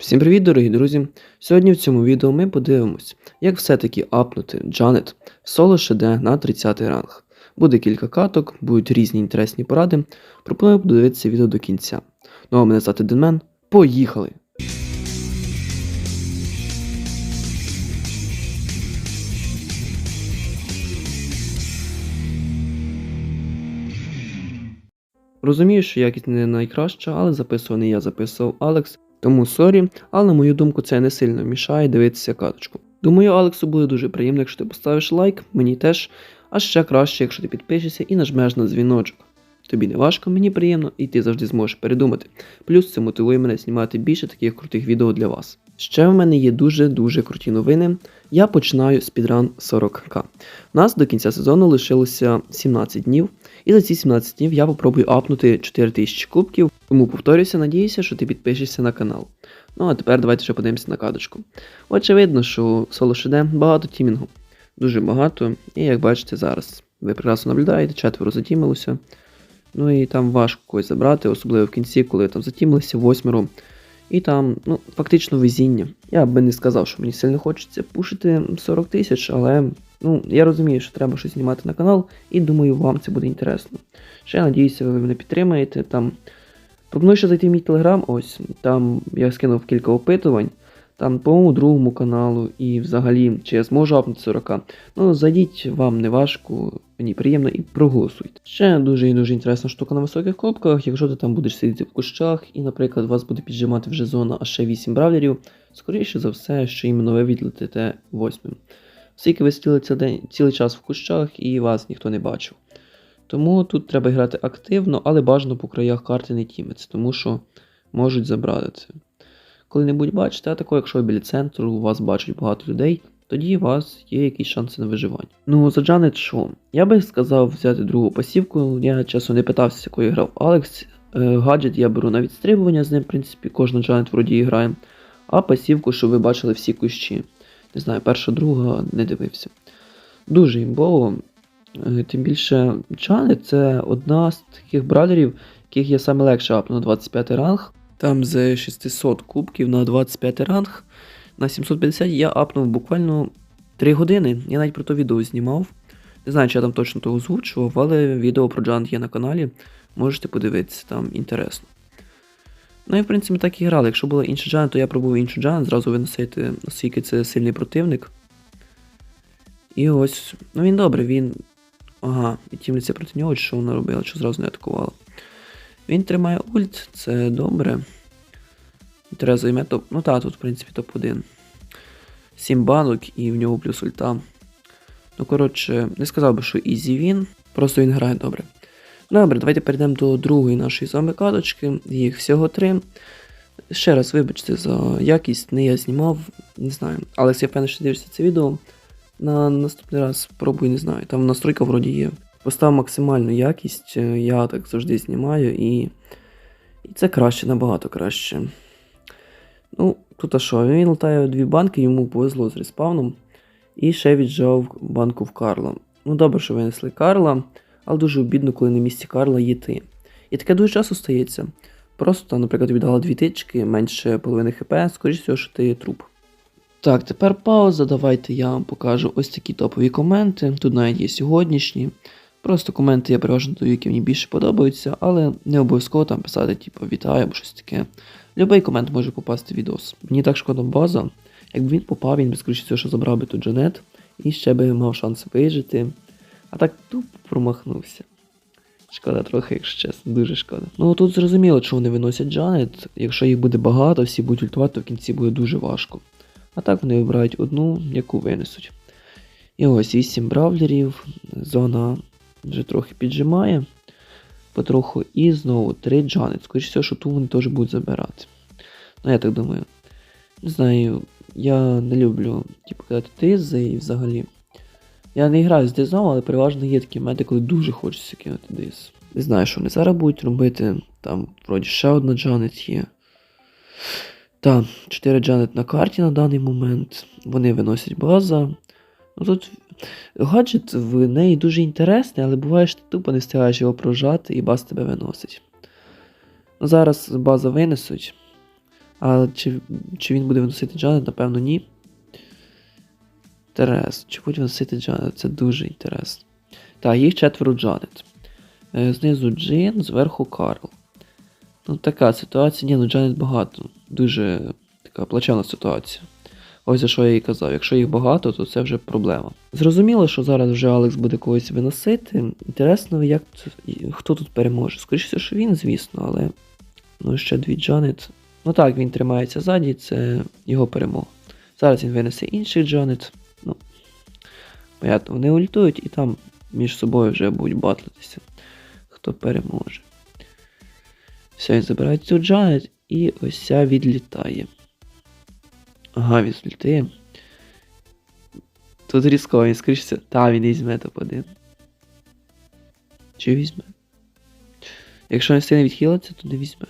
Всім привіт, дорогі друзі! Сьогодні в цьому відео ми подивимось, як все-таки апнути Джанет в соло ШД на 30 ранг. Буде кілька каток, будуть різні інтересні поради. Пропоную подивитися відео до кінця. Ну а мене звати Денмен. Поїхали! Розумію, що якість не найкраща, але записував не я записував Алекс. Тому сорі, але на мою думку це не сильно мішає дивитися каточку. Думаю, Алексу буде дуже приємно, якщо ти поставиш лайк, мені теж, а ще краще, якщо ти підпишешся і нажмеш на дзвіночок. Тобі не важко, мені приємно, і ти завжди зможеш передумати. Плюс це мотивує мене знімати більше таких крутих відео для вас. Ще в мене є дуже-дуже круті новини. Я починаю спідран 40к. У нас до кінця сезону лишилося 17 днів, і за ці 17 днів я попробую апнути 4000 кубків. Тому повторюся, надіюся, що ти підпишешся на канал. Ну а тепер давайте ще подивимося на кадочку. Очевидно, що соло ШД багато тімінгу. Дуже багато. І як бачите зараз, ви прекрасно наблюдаєте, четверо затімилося. Ну і там важко когось забрати, особливо в кінці, коли там затімилися восьмеро. І там, ну, фактично везіння. Я би не сказав, що мені сильно хочеться пушити 40 тисяч, але ну, я розумію, що треба щось знімати на канал, і думаю, вам це буде інтересно. Ще надіюся, ви мене підтримаєте. Там Пропоную ще зайти в мій телеграм, ось там я скинув кілька опитувань, там по моєму другому каналу і взагалі, чи я зможу апнути 40. Ну, зайдіть, вам не важко, мені приємно і проголосуйте. Ще дуже і дуже інтересна штука на високих кубках. Якщо ти там будеш сидіти в кущах, і, наприклад, вас буде піджимати вже зона, а ще 8 бравлерів, скоріше за все, що іменно ви відлетите восьмим. Оскільки ви сиділи цілий, час в кущах і вас ніхто не бачив. Тому тут треба грати активно, але бажано по краях карти не тімиться, тому що можуть забрати це. Коли не будь бачите, а тако, якщо біля центру, у вас бачать багато людей, тоді у вас є якісь шанси на виживання. Ну, за Джанет що? Я би сказав взяти другу пасівку. Я чесно не питався, якою грав Алекс. Е, гаджет я беру на відстрибування з ним, в принципі, кожна Джанет вроді і грає. А пасівку, щоб ви бачили всі кущі. Не знаю, перша, друга не дивився. Дуже імбово. Е, Тим більше Чани це одна з таких бравлерів, яких я саме легше апну на 25 ранг. Там з 600 кубків на 25 ранг. На 750 я апнув буквально 3 години. Я навіть про то відео знімав. Не знаю, чи я там точно то озвучував, але відео про Джант є на каналі. Можете подивитися, там інтересно. Ну і в принципі так і грали. Якщо була інша Джан, то я пробував іншу Джан, зразу виносити, оскільки це сильний противник. І ось, ну він добре, він Ага, і тімляться проти нього, що вона робила, що зразу не атакувала. Він тримає ульт, це добре. Треба займе топ. Ну так, тут, в принципі, топ-1. 7 банок і в нього плюс ульта. Ну, коротше, не сказав би, що ізі він, просто він грає добре. Добре, давайте перейдемо до другої нашої з вами каточки. Їх всього три. Ще раз вибачте за якість, не я знімав, не знаю. Але я впевнений, що дивишся це відео. На наступний раз спробуй, не знаю. Там настройка вроді є. Постав максимальну якість, е, я так завжди знімаю, і і це краще, набагато краще. Ну, тут а що, він летає дві банки, йому повезло з респавном. І ще віджав банку в Карла. Ну, добре, що винесли Карла, але дуже обідно, коли на місці Карла є ти. І таке дуже часто стається. Просто, наприклад, віддала дві тички, менше половини хп, скоріше всього, що ти є труп. Так, тепер пауза. Давайте я вам покажу ось такі топові коменти. Тут навіть є сьогоднішні. Просто коменти я переважно даю, які мені більше подобаються, але не обов'язково там писати, типу, вітаю або щось таке. Любий комент може попасти в відос. Мені так шкода база. Якби він попав, він би скоріше всього, що забрав би тут Джанет і ще би мав шанс вижити. А так тупо промахнувся. Шкода трохи, якщо чесно, дуже шкода. Ну тут зрозуміло, що вони виносять Джанет. Якщо їх буде багато, всі будуть ультувати, то в кінці буде дуже важко. А так вони вибирають одну, яку винесуть. І ось 8 бравлерів. Зона вже трохи піджимає. Потроху. І знову 3 джанет. Скоріше всього, що ту вони теж будуть забирати. Ну, я так думаю. Не знаю, я не люблю типу, казати дизи і взагалі. Я не граю з дизом, але переважно є такі моменти, коли дуже хочеться кинути диз. Не знаю, що вони зараз будуть робити. Там, вроді, ще одна джанет є. Так, 4 Джанет на карті на даний момент. Вони виносять база. Ну Тут гаджет в неї дуже інтересний, але буває, що ти тупо не встигаєш його прожати і баз тебе виносить. Ну, Зараз база винесуть. А чи, чи він буде виносити Джанет? Напевно, ні. Інтерес. Чи буде виносити Джанет? Це дуже інтересно. Так, їх четверо Джанет. Е, Знизу Джин, зверху Карл. Ну, така ситуація. Ні, ну Джанет багато. Дуже така плачевна ситуація. Ось за що я і казав. Якщо їх багато, то це вже проблема. Зрозуміло, що зараз вже Алекс буде когось виносити. Інтересно, як хто тут переможе. Скоріше, що він, звісно, але. Ну, ще дві Джанет. Ну так, він тримається ззаді, це його перемога. Зараз він винесе інших Джанет. Ну, понятно, вони ультують і там між собою вже будуть батлитися. Хто переможе. Все, він забирає цю Джанет і ось ця відлітає. Ага, відлітає. Тут різко, він скоріше. Та, він візьме топ-1. Чи візьме? Якщо не встигне відхилитися, то не візьме.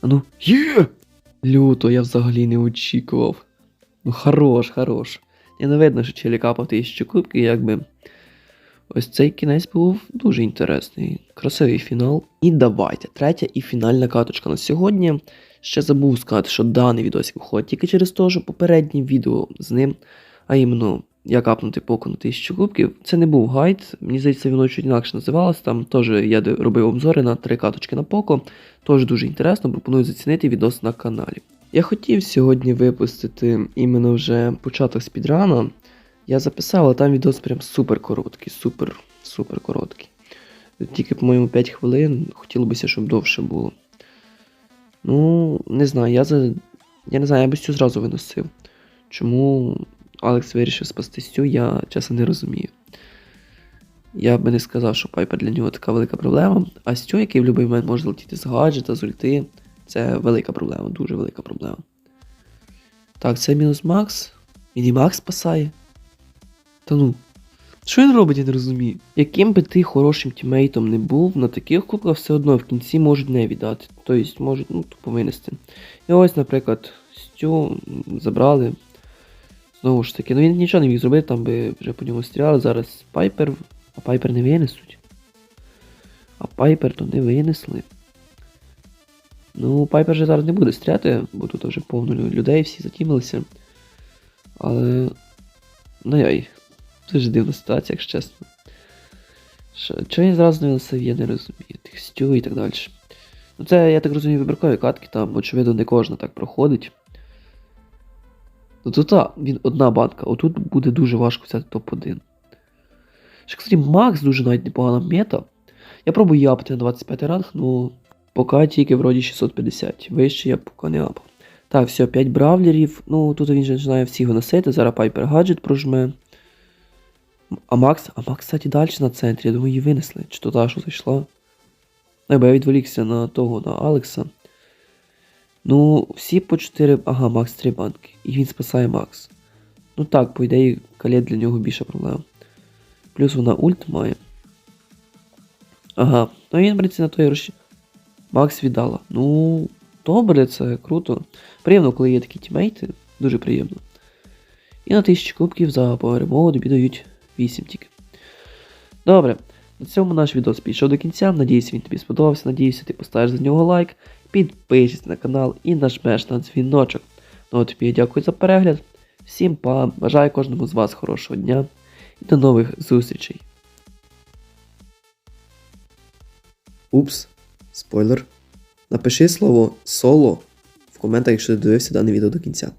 А ну, є! Люто, я взагалі не очікував. Ну, хорош, хорош. Я не видно, що Челі капав тисячу кубків, якби. Ось цей кінець був дуже інтересний. Красивий фінал. І давайте, третя і фінальна каточка на сьогодні. Ще забув сказати, що даний відосик виходить тільки через те, що попереднє відео з ним, а іменно як апнути поку на 1000 кубків, це не був гайд. Мені здається, воно чуть інакше називалось. Там теж я робив обзори на три каточки на поко. Тож дуже інтересно, пропоную зацінити відос на каналі. Я хотів сьогодні випустити іменно вже початок спідрана. Я записав, але там відос прям супер короткий, супер, супер короткий. Тільки, по-моєму, 5 хвилин, хотілося б, щоб довше було. Ну, не знаю, я за. Я не знаю, я би цю зразу виносив. Чому Алекс вирішив спасти Стю, я чесно не розумію. Я би не сказав, що Пайпер для нього така велика проблема. А Стю, який в будь-який момент може летіти з гаджета, з ульти, це велика проблема, дуже велика проблема. Так, це мінус Макс. Він і Макс спасає. Та ну. Що він робить, я не розумію. Яким би ти хорошим тімейтом не був, на таких кубках все одно в кінці можуть не віддати. Тобто можуть, ну, тупо винести. І ось, наприклад, Стю забрали. Знову ж таки, ну він нічого не міг зробити, там би вже по ньому стріляли. Зараз Пайпер. А Пайпер не винесуть. А Пайпер то не винесли. Ну, Пайпер же зараз не буде стріляти, бо тут вже повно людей, всі затімилися. Але. Ну яй. Дуже дивна ситуація, якщо чесно. Чого він зразу не я не розумію. Тих стю і так далі. Ну це, я так розумію, вибіркові катки, там, очевидно, не кожна так проходить. Ну тут та, він одна банка, отут буде дуже важко взяти топ-1. Ще, кстати, Макс дуже навіть непогана мета. Я пробую япати на 25 ранг, ну поки тільки вроді 650. Вище я поки не апав. Так, все, 5 бравлерів. Ну тут він же починає всіх виносити, зараз Пайпер гаджет прожме. А Макс, а Макс, кстати, далі на центрі, я думаю, її винесли. Чи то та, що зайшла? Ну, я відволікся на того, на Алекса. Ну, всі по 4. Ага, Макс 3 банки. І він спасає Макс. Ну так, по ідеї, калет для нього більша проблема. Плюс вона ульт має. Ага, ну він, принципі, на той гроші. Макс віддала. Ну, добре, це круто. Приємно, коли є такі тімейти. Дуже приємно. І на тисячі кубків за перемогу тобі дають 8 тільки. Добре. На цьому наш відео підійшов до кінця. Надіюсь, він тобі сподобався. Надіюся, ти поставиш за нього лайк, підпишись на канал і нажмеш на дзвіночок. Ну а тобі я дякую за перегляд. Всім па, бажаю кожному з вас хорошого дня і до нових зустрічей. Упс, спойлер. Напиши слово соло в коментах, якщо ти дивився дане відео до кінця.